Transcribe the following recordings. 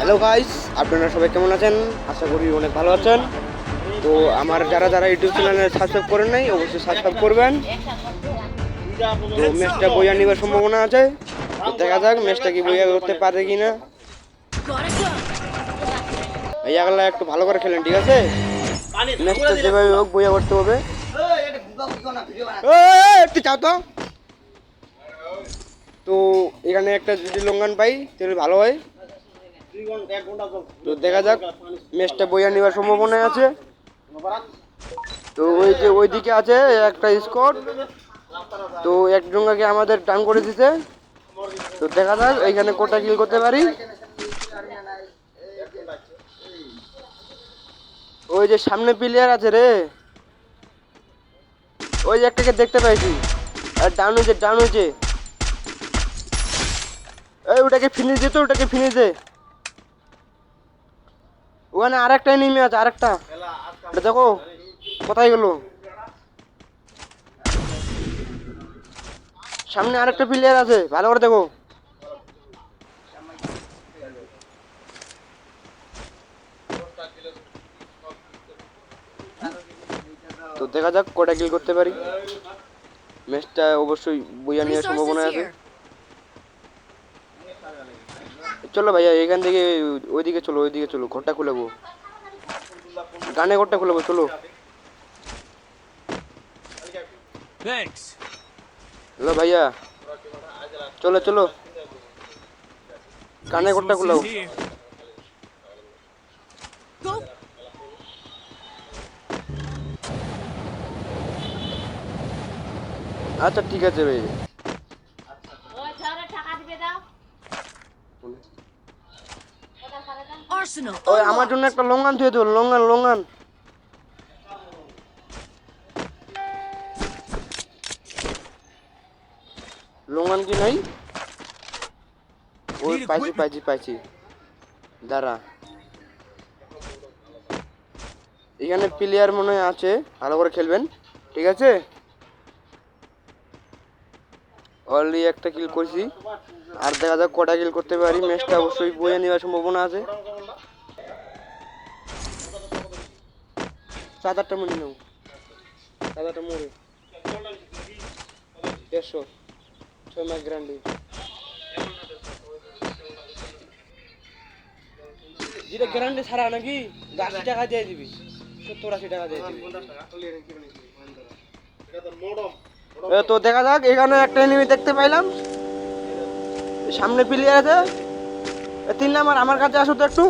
Hello guys আপনারা সবাই কেমন আছেন? আশা করি অনেক ভালো আছেন। তো আমার যারা যারা ইউটিউব চ্যানেলে সাবস্ক্রাইব করেন নাই অবশ্যই সাবস্ক্রাইব করবেন। তো ম্যাচটা বইয়া নেবার সম্ভাবনা আছে। দেখা যাক ম্যাচটা কি বইয়া করতে পারে কি না ভাইয়া গেলা একটু ভালো করে খেলেন ঠিক আছে? ম্যাচটা যেভাবে হোক বইয়া করতে হবে। এই, একটু চাও তো তো এখানে একটা যদি লঙ্ঘন পাই তাহলে ভালো হয়। তো দেখা যাক ম্যাচটা বইয়া নেওয়ার সম্ভাবনা আছে। তো ওই যে ওইদিকে আছে একটা স্কট। তো এক ডোঙ্গাকে আমাদের টান করে দিতে। তো দেখা যাক, এইখানে কোটা কিল করতে পারি। ওই যে সামনে প্লেয়ার আছে রে। ওই যে একটাকে দেখতে পাইছি। আর ডাউন হয়েছে ডাউন হয়েছে। এই ওটাকে ফিনিশ দে তো, ওটাকে ফিনিশ দে। ওখানে আরেকটা নেমে আছে আরেকটা। ওটা দেখো কোথায় গেল? সামনে আরেকটা প্লেয়ার আছে ভালো করে দেখো। তো দেখা যাক কটা কিল করতে পারি। ম্যাচটা অবশ্যই বইয়া নেওয়ার সম্ভাবনা আছে। চলো ভাইয়া এখান থেকে ওইদিকে চলো ওইদিকে চলো ঘরটা খুলে গো গানে ঘরটা খুলে গো চলো. হ্যালো ভাইয়া চলো চলো। গানে ঘরটা খুলে গো আচ্ছা ঠিক আছে ভাই ওই ছেলে টাকা দিবে দাও Arsenal. ওই আমার জন্য একটা লঙ্গান ধুয়ে দেবো লঙ্গান লঙ্গান। লঙ্গান কি নাই? ওই পাইছি পাইছি পাইছি। দাঁড়া। এখানে প্লেয়ার মনে হয় আছে ভালো করে খেলবেন ঠিক আছে? অলরেডি একটা কিল করছি। আর দেখা যাক কটা কিল করতে পারি ম্যাচটা অবশ্যই বয়ে নেওয়ার সম্ভাবনা আছে। সাত আটটা মিনিট নেব সাত আটটা মোড়ে দেড়শো ছয় মাস গ্যারান্টি যেটা গ্যারান্টি ছাড়া নাকি আশি টাকা দিয়ে দিবি সত্তর আশি টাকা দিয়ে দিবি তো দেখা যাক এখানে একটা এনিমি দেখতে পাইলাম সামনে প্লেয়ার আছে তিন নাম্বার আমার কাছে আসো তো একটু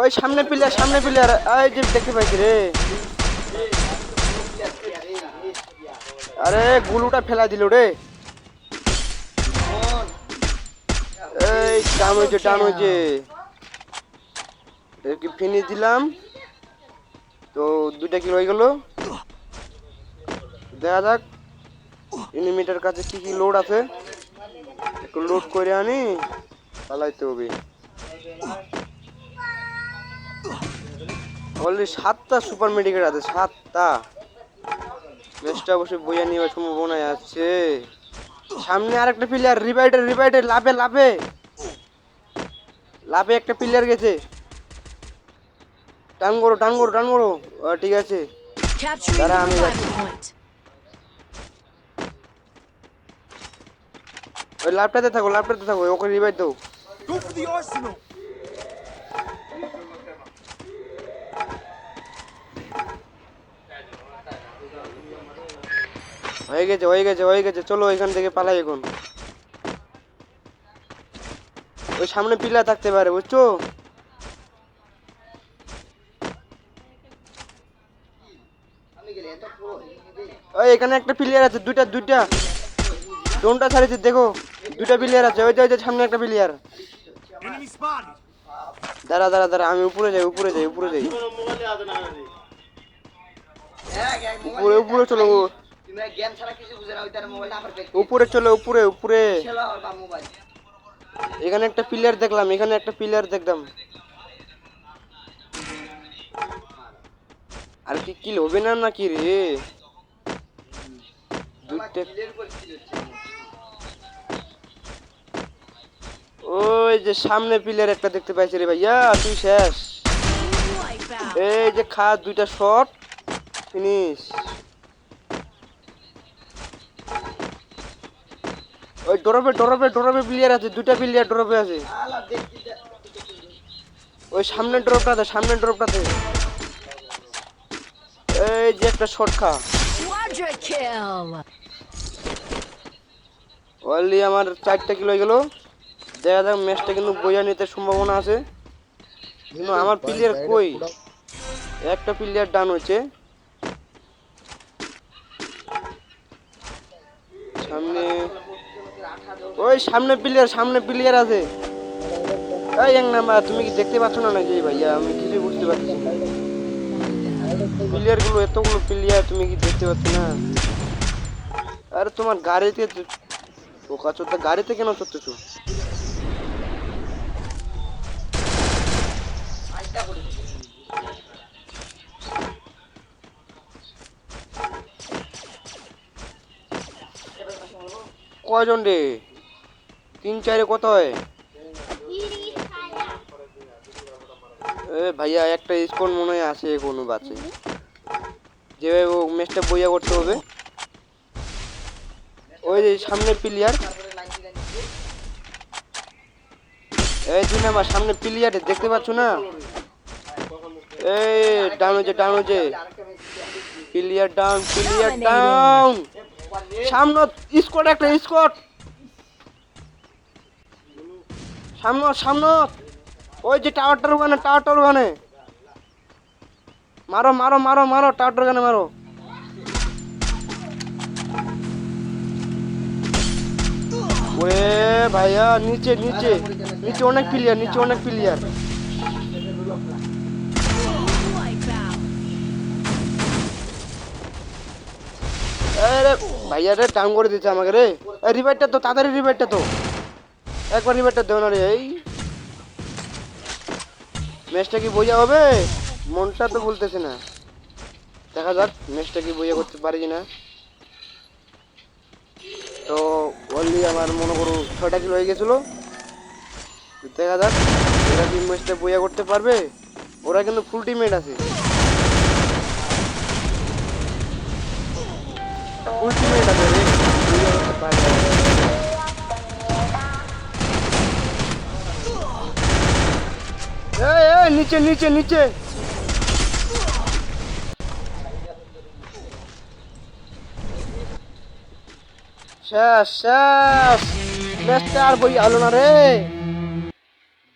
ওই সামনে প্লেয়ার সামনে প্লেয়ার এই যে দেখতে পাইছি রে। আরে গুলুটা ফেলা দিল রে। এই, ডান হয়েছে ডান হয়েছে। একে ফিনিশ দিলাম। তো দুইটা কি হয়ে গেল। দেখা যাক এনিমিটার কাছে কি কি লোড আছে। একটু লোড করে আনি চালাইতে হবে। অলরেডি সাতটা সুপার মেডিকেট আছে সাতটা। ম্যাচটা অবশ্যই বইয়া নেওয়ার সম্ভাবনা আছে। সামনে আরেকটা প্লেয়ার রিভাইডার রিভাইডার লাভে লাভে। লাভে একটা প্লেয়ার গেছে। টান করো টান করো টান করো। ঠিক আছে। Amiga. revival point. ওই লাভটাতে থাকো লাভটাতে থাকো ওকে রিভাইড দাও। হয়ে গেছে হয়ে গেছে হয়ে গেছে। চলো এখান থেকে পালাই এখন। ওই সামনে পিলা থাকতে পারে বুঝছ? ওই এখানে একটা প্লেয়ার আছে দুইটা দুইটা। ডোনটা ছাড়িয়েছে দেখো। দুইটা প্লেয়ার আছে ওই যে ওই যে সামনে একটা প্লেয়ার দাঁড়া দাঁড়া দাঁড়া আমি উপরে যাই উপরে যাই উপরে যাই। উপরে উপরে চলো উপরে চলো, উপরে উপরে। এখানে একটা পিলার দেখলাম, এখানে একটা পিলার দেখলাম। আর কি কিল হবে না নাকি রে? ওই যে সামনে পিলার একটা দেখতে পাইছি রে ভাইয়া, তুই শেষ। এই যে খা, দুইটা শট ফিনিশ। ওই ডরবে ডরবে ডরবে প্লেয়ার আছে দুইটা প্লেয়ার ডরবে আছে। আলা দেখছি যে ওই সামনের ড্রপটাতে সামনের ড্রপটাতে এই যে একটা শট খা Quadra kill. অলরেডি আমার চারটা কিলো হয়ে গেল। দেখা যাক ম্যাচটা কিন্তু বইয়া নিতে সম্ভাবনা আছে। কিন্তু আমার প্লেয়ার কই? একটা প্লেয়ার ডান হয়েছে। সামনে। ওই সামনে প্লেয়ার সামনে প্লেয়ার আছে। এই এক নাম্বার, তুমি কি দেখতে পাচ্ছ না নাকি ভাইয়া? আমি কিছু বুঝতে পারছি না। প্লেয়ারগুলো, এতগুলো প্লেয়ার তুমি কি দেখতে পাচ্ছ না? আরে তোমার গাড়িতে পোকা চোদ্দা গাড়িতে কেন চড়তেছো? কয়জন রে তিন চারে কত হয় এ ভাইয়া একটা স্কোর মনে হয় আছে কোনো বাচ্চা যেভাবে ও ম্যাচটা বইয়া করতে হবে ওই যে সামনে প্লেয়ার এই দুই আমার সামনে প্লেয়ার দেখতে পাচ্ছ না এই ডাউন হচ্ছে ডাউন হচ্ছে প্লেয়ার ডাউন প্লেয়ার ডাউন সামনে স্কোর একটা স্কোর সামনে সামনে ওই যে টাওয়ারটার ওখানে টাওয়ারটার ওখানে। মারো মারো মারো মারো, টাওয়ারটার ওখানে মারো। ওরে ভাইয়া, নিচে নিচে। নিচে অনেক প্লেয়ার নিচে অনেক প্লেয়ার আরে ভাইয়া রে টাউন করে দিচ্ছে আমাকে রে। রিভাইটটা তো, তাড়াতাড়ি রিভাইটটা তো। একবার রিভাইটটা দেও না রে, এই। ম্যাচটা কি বোঝা হবে? মনটা তো বলতেছে না। দেখা যাক ম্যাচটা কি বোঝা করতে পারি না তো অনলি আমার মনে করো ছয়টা কিলো হয়ে গেছিল। দেখা যাক ওরা কি ম্যাচটা বোঝা করতে পারবে? ওরা কিন্তু ফুল টিমেট আছে। Ultimate আছে রে বোঝা করতে পারবে। এই এই, নিচে নিচে নিচে। শেষ শেষ। ম্যাচটা আর বই আলো না রে।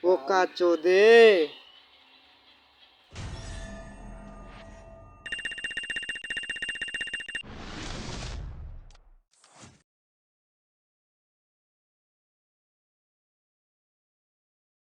বোকা চোদে।